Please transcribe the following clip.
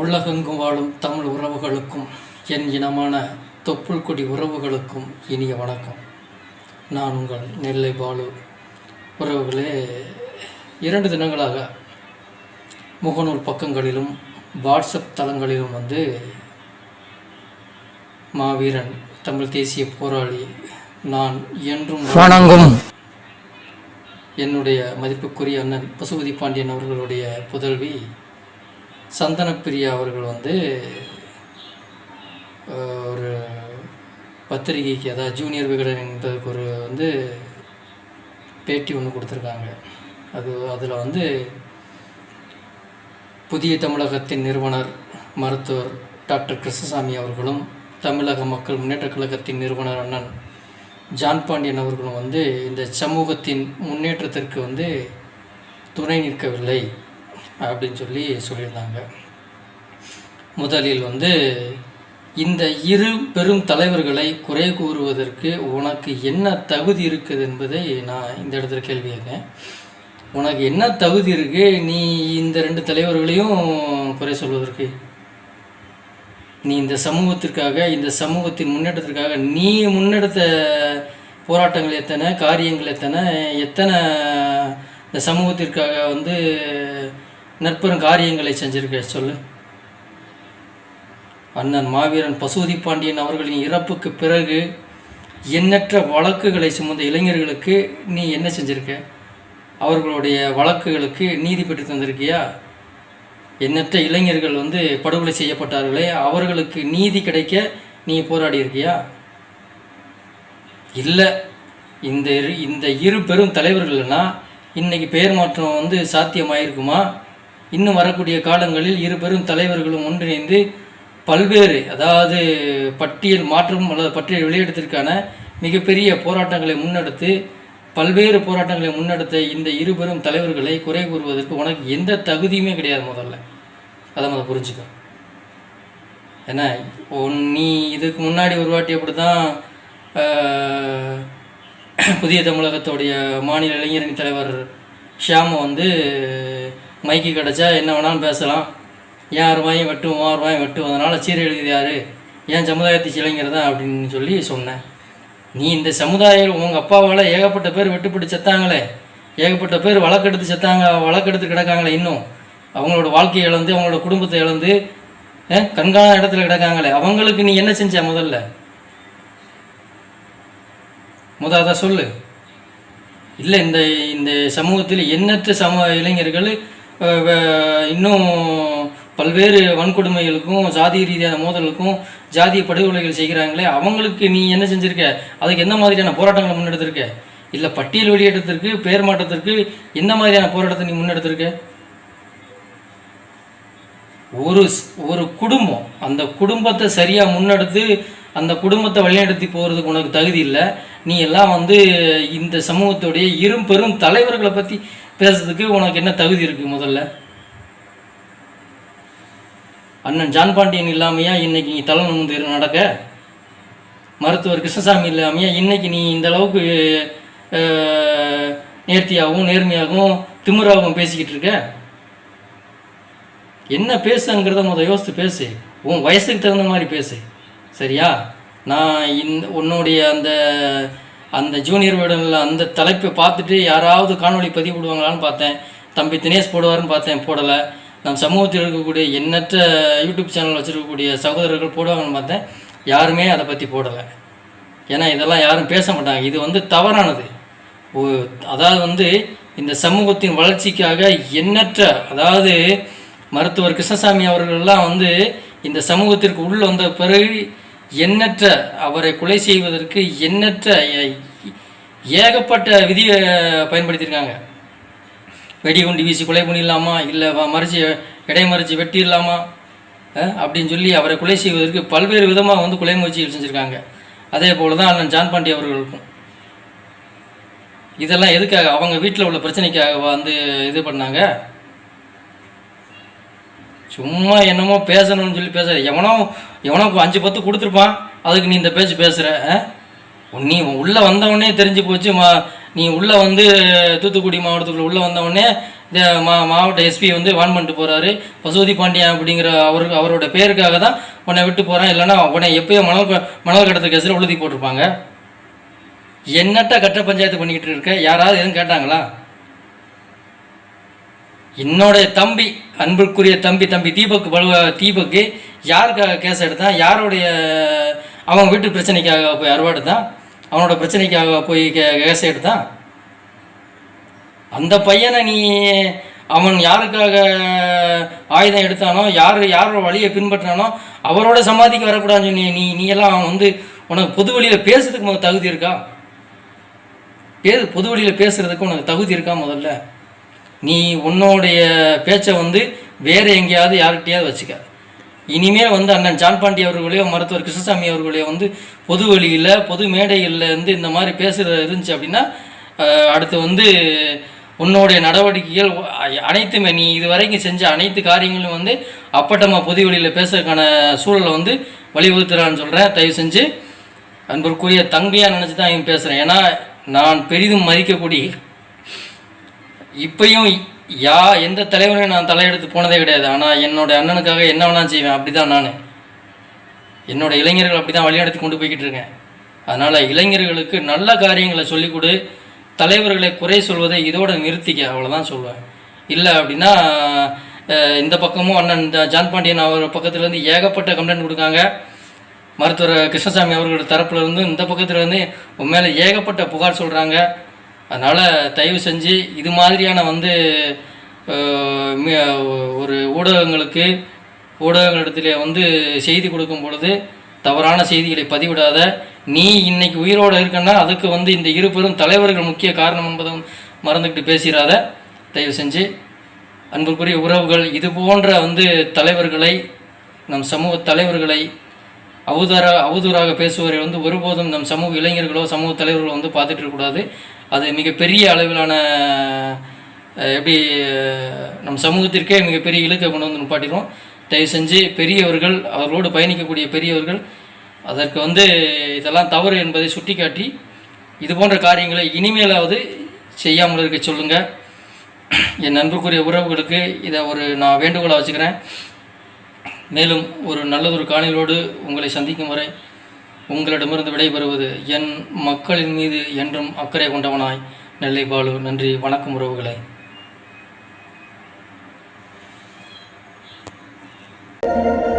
உலகெங்கும் வாழும் தமிழ் உறவுகளுக்கும் என் இனமான தொப்புள் கொடி உறவுகளுக்கும் இனிய வணக்கம். நான் உங்கள் நெல்லை பாலு. உறவுகளே இரண்டு தினங்களாக முகநூல் பக்கங்களிலும் வாட்ஸ்அப் தளங்களிலும் வந்து மாவீரன் தமிழ் தேசிய போராளி நான் என்றும் வணங்கும். என்னுடைய மதிப்புக்குரிய அண்ணன் பசுபதி பாண்டியன் அவர்களுடைய புதல்வி சந்தனப்பிரியா அவர்கள் வந்து ஒரு பத்திரிகைக்கு அதாவது ஜூனியர் விகடன் என்பதுக்கு ஒரு வந்து பேட்டி ஒன்று கொடுத்துருக்காங்க. அது அதில் வந்து புதிய தமிழகத்தின் நிறுவனர் மருத்துவர் டாக்டர் கிருஷ்ணசாமி அவர்களும் தமிழக மக்கள் முன்னேற்றக் கழகத்தின் நிறுவனர் அண்ணன் ஜான் பாண்டியன் அவர்களும் வந்து இந்த சமூகத்தின் முன்னேற்றத்திற்கு வந்து துணை நிற்கவில்லை. அப்படின்னு சொல்லி சொல்லியிருந்தாங்க. முதலில் வந்து இந்த இரு பெரும் தலைவர்களை குறை கூறுவதற்கு உனக்கு என்ன தகுதி இருக்குது என்பதை நான் இந்த இடத்துல கேள்வி கேட்கேன் உனக்கு என்ன தகுதி இருக்கு? நீ இந்த ரெண்டு தலைவர்களையும் குறை சொல்வதற்கு. நீ இந்த சமூகத்திற்காக இந்த சமூகத்தின் முன்னேற்றத்திற்காக நீ முன்னெடுத்த போராட்டங்கள் எத்தனை காரியங்கள் எத்தனை எத்தனை இந்த சமூகத்திற்காக வந்து நற்பெரும் காரியங்களை செஞ்சிருக்க சொல்லு. அண்ணன் மாவீரன் பசுபதி பாண்டியன் அவர்களின் இறப்புக்கு பிறகு எண்ணற்ற வழக்குகளை சுமந்த இளைஞர்களுக்கு நீ என்ன செஞ்சிருக்க? அவர்களுடைய வழக்குகளுக்கு நீதி பெற்று தந்திருக்கியா? எண்ணற்ற இளைஞர்கள் வந்து படுகொலை செய்யப்பட்டார்களே அவர்களுக்கு நீதி கிடைக்க நீ போராடி இருக்கியா இல்லை இந்த இரு இந்த இரு பெரும் தலைவர்கள்னா இன்றைக்கி பெயர் மாற்றம் வந்து சாத்தியமாயிருக்குமா? இன்னும் வரக்கூடிய காலங்களில் இருபெரும் தலைவர்களும் ஒன்றிணைந்து பல்வேறு அதாவது பட்டியல் மாற்றம் அல்லது பட்டியல் வெளியிடத்திற்கான மிகப்பெரிய போராட்டங்களை முன்னெடுத்து பல்வேறு போராட்டங்களை முன்னெடுத்த இந்த இருபெரும் தலைவர்களை குறை கூறுவதற்கு உனக்கு எந்த தகுதியுமே கிடையாது முதல்ல. அதை முதல்ல புரிஞ்சுக்க. ஏன்னா நீ இதுக்கு முன்னாடி ஒரு வாட்டி அப்படி தான் புதிய தமிழகத்துடைய மாநில இளைஞரணி தலைவர் ஷியாம வந்து மைக்கு கிடச்சா என்ன வேணாலும் பேசலாம். ஏன் ரூபாயும் வெட்டும் மூவாயிரம் ரூபாயும் வெட்டும் அதனால் சீர் யார்? ஏன் சமுதாயத்தை சிலைங்கிறதா அப்படின்னு சொல்லி சொன்னேன். நீ இந்த சமுதாயம் உங்கள் அப்பாவால் ஏகப்பட்ட பேர் வெட்டுப்பட்டு செத்தாங்களே. ஏகப்பட்ட பேர் வழக்கெடுத்து செத்தாங்க வழக்கெடுத்து கிடக்காங்களே இன்னும். அவங்களோட வாழ்க்கையை இழந்து அவங்களோட குடும்பத்தை இழந்து கண்காண இடத்துல கிடக்காங்களே. அவங்களுக்கு நீ என்ன செஞ்ச முதல்ல? முத அதை சொல்லு. இல்லை இந்த இந்த சமூகத்தில் எண்ணற்ற சம இளைஞர்கள் இன்னும் பல்வேறு வன்கொடுமைகளுக்கும் ஜாதி ரீதியான மோதலுக்கும் ஜாதிய படுகொலைகள் செய்கிறாங்களே அவங்களுக்கு நீ என்ன செஞ்சுருக்க? அதுக்கு என்ன மாதிரியான போராட்டங்களை முன்னெடுத்திருக்க? இல்லை பட்டியல் வெளியேற்றத்திற்கு பெயர் மாற்றத்திற்கு என்ன மாதிரியான போராட்டத்தை நீ முன்னெடுத்திருக்க? ஒரு ஒரு குடும்பம் அந்த குடும்பத்தை சரியாக முன்னெடுத்து அந்த குடும்பத்தை வழிநடத்தி போகிறதுக்கு உனக்கு தகுதி இல்லை. நீ எல்லாம் வந்து இந்த சமூகத்துடைய இரும் பெரும் தலைவர்களை பற்றி பேசுறதுக்கு உனக்கு என்ன தகுதி இருக்குது முதல்ல? அண்ணன் ஜான் பாண்டியன் இல்லாமையா இன்னைக்கு நீ தலை நடக்க? மருத்துவர் கிருஷ்ணசாமி இல்லாமையா இன்னைக்கு நீ இந்த அளவுக்கு நேர்த்தியாகவும் நேர்மையாகவும் திமிராகவும் பேசிக்கிட்டு இருக்க? என்ன பேசுங்கிறத முத யோசித்து பேசு. உன் வயசுக்கு தகுந்த மாதிரி பேசு. சரியா? நான் இந்த உன்னுடைய அந்த அந்த ஜூனியர் வீடனில் அந்த தலைப்பை பார்த்துட்டு யாராவது காணொளி பதிவு போடுவாங்களான்னு பார்த்தேன். தம்பி தினேஷ் போடுவாருன்னு பார்த்தேன் போடலை. நம் சமூகத்தில் இருக்கக்கூடிய எண்ணற்ற யூடியூப் சேனல் வச்சுருக்கக்கூடிய சகோதரர்கள் போடுவாங்கன்னு பார்த்தேன். யாருமே அதை பற்றி போடலை. ஏன்னா இதெல்லாம் யாரும் பேச மாட்டாங்க. இது வந்து தவறானது. ஓ- அதாவது வந்து இந்த சமூகத்தின் வளர்ச்சிக்காக எண்ணற்ற அதாவது மருத்துவர் கிருஷ்ணசாமி அவர்கள்லாம் வந்து இந்த சமூகத்திற்கு உள்ளே வந்த பிறகு எண்ணற்ற அவரை கொலை செய்வதற்கு எண்ணற்ற ஏகப்பட்ட விதியை பயன்படுத்தியிருக்காங்க. வெடிகுண்டு வீசி கொலை பண்ணிடலாமா? இல்லை மறிச்சு இடை மறிச்சு வெட்டிடலாமா? அப்படின்னு சொல்லி அவரை கொலை செய்வதற்கு பல்வேறு விதமாக வந்து கொலை முயற்சிகள் செஞ்சுருக்காங்க. அதே போல் தான் அண்ணன் ஜான் பாண்டி அவர்களுக்கும். இதெல்லாம் எதுக்காக? அவங்க வீட்டில் உள்ள பிரச்சனைக்காக வந்து இது பண்ணாங்க? சும்மா என்னமோ பேசணும்னு சொல்லி பேசுற. எவனோ எவனோ அஞ்சு பத்து கொடுத்துருப்பான். அதுக்கு நீ இந்த பேச்சு பேசுகிற நீ உள்ளே வந்தவொடனே தெரிஞ்சு போச்சு மா நீ உள்ளே வந்து தூத்துக்குடி மாவட்டத்துக்குள்ளே உள்ளே வந்தவொடனே இந்த மா மாவட்ட எஸ்பி வந்து வான் பண்ணிட்டு போகிறாரு பசுபதி பாண்டியன் அப்படிங்கிற அவரு அவரோட பேருக்காக தான் உன்னை விட்டு போகிறேன் இல்லைன்னா உன்னை எப்பயோ மணல் மணல் கடத்தல் கேஸில் உழுதி போட்டிருப்பாங்க. என்னட்ட கட்ட பஞ்சாயத்து பண்ணிக்கிட்டு இருக்க? யாராவது எதுவும் கேட்டாங்களா? என்னுடைய தம்பி அன்புக்குரிய தம்பி தம்பி தீபக் பலுவ தீபக்கு யாருக்காக கேஸ் எடுத்தான்? யாருடைய அவன் வீட்டு பிரச்சனைக்காக போய் அறுவாடுதான் அவனோட பிரச்சனைக்காக போய் கே கேஸ் எடுத்தான்? அந்த பையனை நீ அவன் யாருக்காக ஆயுதம் எடுத்தானோ யார் யாரோட வழியை பின்பற்றினானோ அவரோட சமாதிக்கு வரக்கூடாதுன்னு சொன்னி நீ நீ எல்லாம் அவன் வந்து உனக்கு பொது வழியில் பேசுறதுக்கு முதல் தகுதி இருக்கா? பேசு பொது வழியில் பேசுகிறதுக்கு உனக்கு தகுதி இருக்கா முதல்ல? நீ உன்னோடைய பேச்சை வந்து வேறு எங்கேயாவது யார்கிட்டையாவது வச்சுக்க. இனிமேல் வந்து அண்ணன் ஜான் பாண்டி அவர்களையோ மருத்துவர் கிருஷ்ணசாமி அவர்களையோ வந்து பொது வழியில் பொது மேடைகளில் வந்து இந்த மாதிரி பேசுகிறது இருந்துச்சு அப்படின்னா அடுத்து வந்து உன்னுடைய நடவடிக்கைகள் அனைத்துமே நீ இது வரைக்கும் செஞ்ச அனைத்து காரியங்களும் வந்து அப்பட்டமாக பொது வழியில் பேசுறதுக்கான சூழலை வந்து வலியுறுத்துறான்னு சொல்கிறேன் தயவு செஞ்சு அன்பிற்குரிய தங்கையாக நினச்சி தான் இவன் பேசுகிறேன் ஏன்னா நான் பெரிதும் மதிக்கக்கூடிய இப்பயும் யா எந்த தலைவரையும் நான் தலையெடுத்து போனதே கிடையாது. ஆனால் என்னோட அண்ணனுக்காக என்ன வேணாலும் செய்வேன். அப்படி தான் நான். என்னோட இளைஞர்கள் அப்படி தான் வழிநடத்தி கொண்டு போய்கிட்டு இருக்கேன். அதனால் இளைஞர்களுக்கு நல்ல காரியங்களை சொல்லிக் கொடு தலைவர்களை குறை சொல்வதை இதோட நிறுத்திக்க. அவ்வளோதான் சொல்லுவேன். இல்லை அப்படின்னா இந்த பக்கமும் அண்ணன் இந்த ஜான் பாண்டியன் அவர் பக்கத்துலேருந்து ஏகப்பட்ட கம்ப்ளைண்ட் கொடுக்காங்க. மருத்துவர் கிருஷ்ணசாமி அவர்களோட தரப்புலேருந்து இந்த பக்கத்துலேருந்து உன் மேலே ஏகப்பட்ட புகார் சொல்கிறாங்க அதனால் தயவு செஞ்சு இது மாதிரியான வந்து ஒரு ஊடகங்களுக்கு ஊடகங்களிடத்துல வந்து செய்தி கொடுக்கும் பொழுது தவறான செய்திகளை பதிவிடாத நீ இன்னைக்கு உயிரோடு இருக்கன்னா அதுக்கு வந்து இந்த இரு பெரும் தலைவர்கள் முக்கிய காரணம் என்பதும் மறந்துக்கிட்டு பேசிடாத தயவு செஞ்சு அன்புக்குரிய உறவுகள் இது போன்ற வந்து தலைவர்களை நம் சமூக தலைவர்களை அவதூறாக அவதூறாக பேசுவரை வந்து ஒருபோதும் நம் சமூக இளைஞர்களோ சமூக தலைவர்களோ வந்து பார்த்துட்டு இருக்கக்கூடாது. அது மிகப்பெரிய அளவிலான எப்படி நம் சமூகத்திற்கே மிகப்பெரிய இலக்கை கொண்டு வந்து நிப்பாட்டிடும் தயவு செஞ்சு பெரியவர்கள் அவர்களோடு பயணிக்கக்கூடிய பெரியவர்கள் அதற்கு வந்து இதெல்லாம் தவறு என்பதை சுட்டிக்காட்டி இது போன்ற காரியங்களை இனிமேலாவது செய்யாமல் இருக்க சொல்லுங்கள் என் நண்பருக்குரிய உறவுகளுக்கு இதை ஒரு நான் வேண்டுகோளாக வச்சுக்கிறேன். மேலும் ஒரு நல்லதொரு காணொலியோடு உங்களை சந்திக்கும் வரை உங்களிடமிருந்து விடைபெறுவது என் மக்களின் மீது என்றும் அக்கறை கொண்டவனாய் நெல்லை பாலு நன்றி. வணக்கம் உறவுகளை. thank you